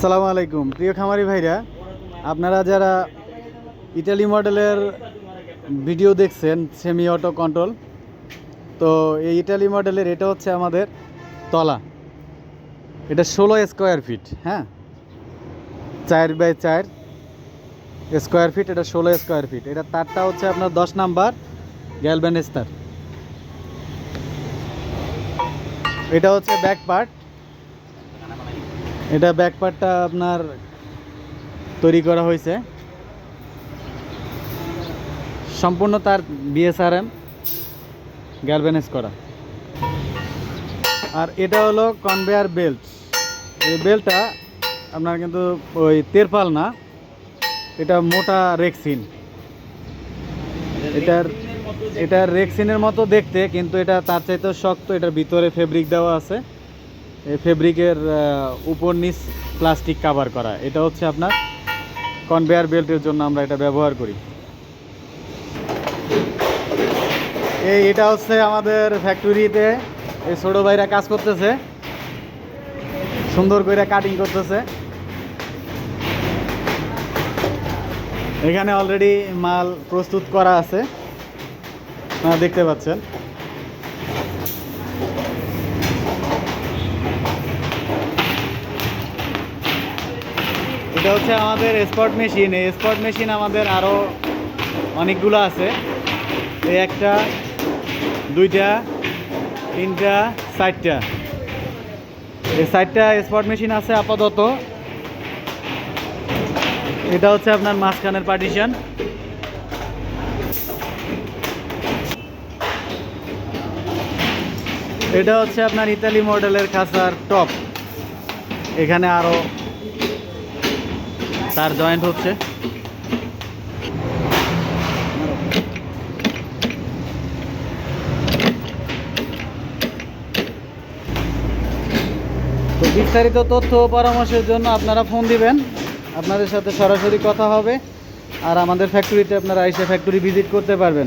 আসসালামু আলাইকুম। প্রিয় খামারি ভাইরা, আপনারা যারা ইটালি মডেলের ভিডিও দেখছেন সেমি অটো কন্ট্রোল তো এই ইটালি মডেলের এটা হচ্ছে আমাদের তলা। এটা ষোলো স্কোয়ার ফিট হ্যাঁ? চার বাই চার স্কোয়ার ফিট এটা ষোলো স্কোয়ার ফিট এটা তারটা হচ্ছে আপনার দশ নাম্বার গ্যালবেন স্টার এটা হচ্ছে ব্যাক পার্ট এটা ব্যাক পার্টটা আপনার তৈরি করা হয়েছে। সম্পূর্ণ তার বিএসআরএম গ্যালভেনাইজ করা। আর এটা হলো কনভেয়ার বেল্ট এই বেল্টটা আপনার কিন্তু ওই তেরপাল না, এটা মোটা রেক্সিন এটার এটা রেক্সিনের মতো দেখতে, কিন্তু এটা তার চাইতেও শক্ত, এটার ভিতরে ফেব্রিক দেওয়া আছে। ফেব্রিকের উপর নিচ প্লাস্টিক কাভার করা। এটা হচ্ছে আপনার কনভেয়ার বেল্টের জন্য আমরা এটা ব্যবহার করি। এই এটা হচ্ছে আমাদের ফ্যাক্টরিতে এই ছোটো ভাইরা কাজ করতেছে। সুন্দর করে কাটিং করতেছে। এখানে অলরেডি মাল প্রস্তুত করা আছে। দেখতে পাচ্ছেন। এটা হচ্ছে আমাদের স্পট মেশিন এই স্পট মেশিন আমাদের আরও অনেকগুলো আছে। এই একটা, দুইটা, তিনটা, চারটা। এই চারটা স্পট মেশিন আছে আপাতত। এটা হচ্ছে আপনার মাঝখানের পার্টিশন এটা হচ্ছে আপনার ইতালি মডেলের খাসার টপ এখানে আরও তার জয়েন্ট হচ্ছে। তো বিস্তারিত তথ্য পরামর্শের জন্য আপনারা ফোন দিবেন। আপনাদের সাথে সরাসরি কথা হবে। আর আমাদের ফ্যাক্টরিতে আপনারা এসে ফ্যাক্টরি ভিজিট করতে পারবেন।